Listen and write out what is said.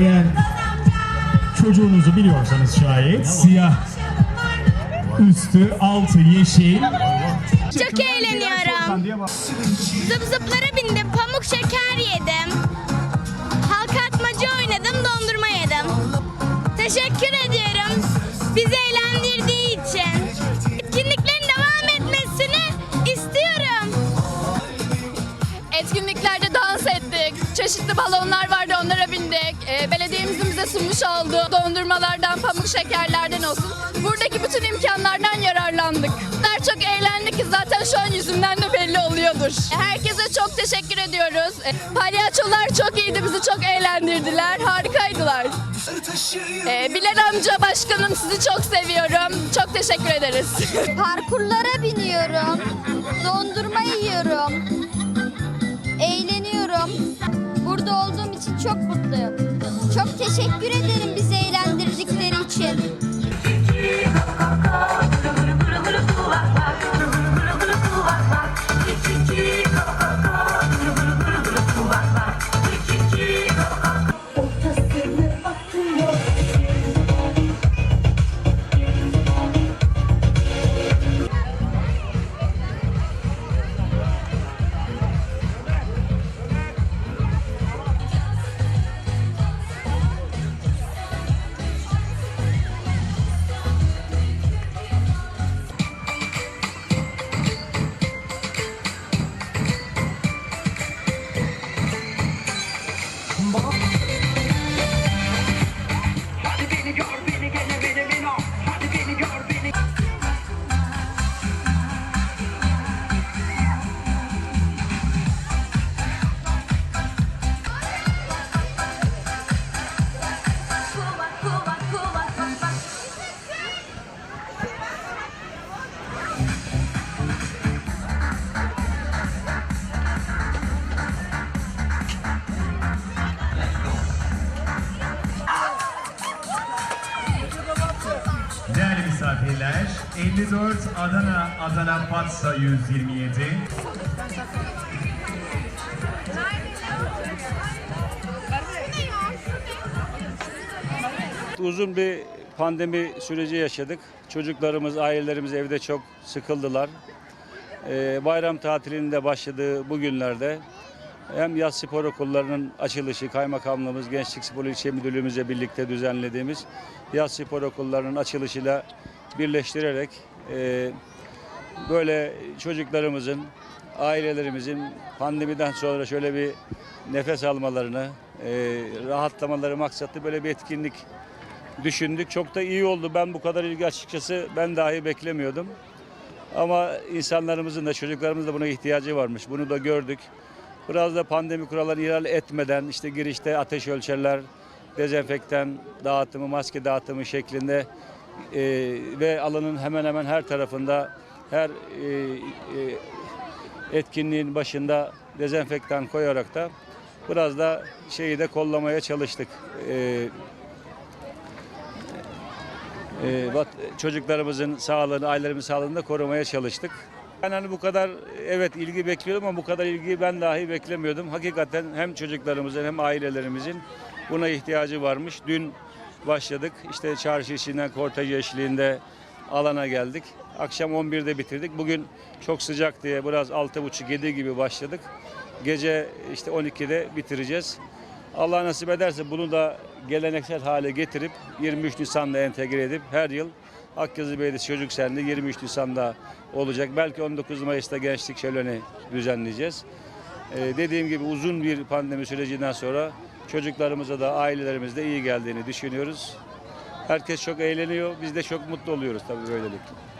Eğer çocuğunuzu biliyorsanız şayet siyah üstü altı yeşil Çok eğleniyorum. Zıp zıplara bindim, pamuk şeker yedim. Çeşitli balonlar vardı onlara bindik. Ee, belediyemizin bize sunmuş olduğu dondurmalardan, pamuk şekerlerden olsun. Buradaki bütün imkanlardan yararlandık. Daha çok eğlendik ki zaten şu an yüzümden de belli oluyordur. Herkese çok teşekkür ediyoruz. Ee, palyaçolar çok iyiydi, bizi çok eğlendirdiler. Harikaydılar. Ee, Bilal amca başkanım sizi çok seviyorum. Çok teşekkür ederiz. Parkurlara biniyorum. Dondurma yiyorum. Eğleniyorum. Burada olduğum için çok mutluyum. Çok teşekkür ederim bizi eğlendirdikleri için. Misafirler, 54 Adana Adana Fatsa 127 Uzun bir pandemi süreci yaşadık. Çocuklarımız, ailelerimiz evde çok sıkıldılar. Ee, bayram tatilinde başladığı bu günlerde hem yaz spor okullarının açılışı, kaymakamlığımız, Gençlik Spor İlçe Müdürlüğümüzle birlikte düzenlediğimiz yaz spor okullarının açılışıyla birleştirerek e, böyle çocuklarımızın, ailelerimizin pandemiden sonra şöyle bir nefes almalarını, e, rahatlamaları maksatlı böyle bir etkinlik düşündük. Çok da iyi oldu. Ben bu kadar ilgi açıkçası ben dahi beklemiyordum. Ama insanlarımızın da çocuklarımızın da buna ihtiyacı varmış. Bunu da gördük. Biraz da pandemi kurallarını ihlal etmeden işte girişte ateş ölçerler, dezenfektan dağıtımı, maske dağıtımı şeklinde e, ve alanın hemen hemen her tarafında her e, e, etkinliğin başında dezenfektan koyarak da biraz da şeyi de kollamaya çalıştık. E, e, vat- çocuklarımızın sağlığını, ailelerimizin sağlığını da korumaya çalıştık. Ben hani bu kadar evet ilgi bekliyordum ama bu kadar ilgiyi ben dahi beklemiyordum. Hakikaten hem çocuklarımızın hem ailelerimizin buna ihtiyacı varmış. Dün başladık. İşte çarşı içinden kortej eşliğinde alana geldik. Akşam 11'de bitirdik. Bugün çok sıcak diye biraz 6.30-7 gibi başladık. Gece işte 12'de bitireceğiz. Allah nasip ederse bunu da geleneksel hale getirip 23 Nisan'da entegre edip her yıl Akyazı Belediyesi Çocuk Senliği 23 Nisan'da olacak. Belki 19 Mayıs'ta Gençlik Şöleni düzenleyeceğiz. Ee, dediğim gibi uzun bir pandemi sürecinden sonra çocuklarımıza da ailelerimize de iyi geldiğini düşünüyoruz. Herkes çok eğleniyor. Biz de çok mutlu oluyoruz tabii böylelikle.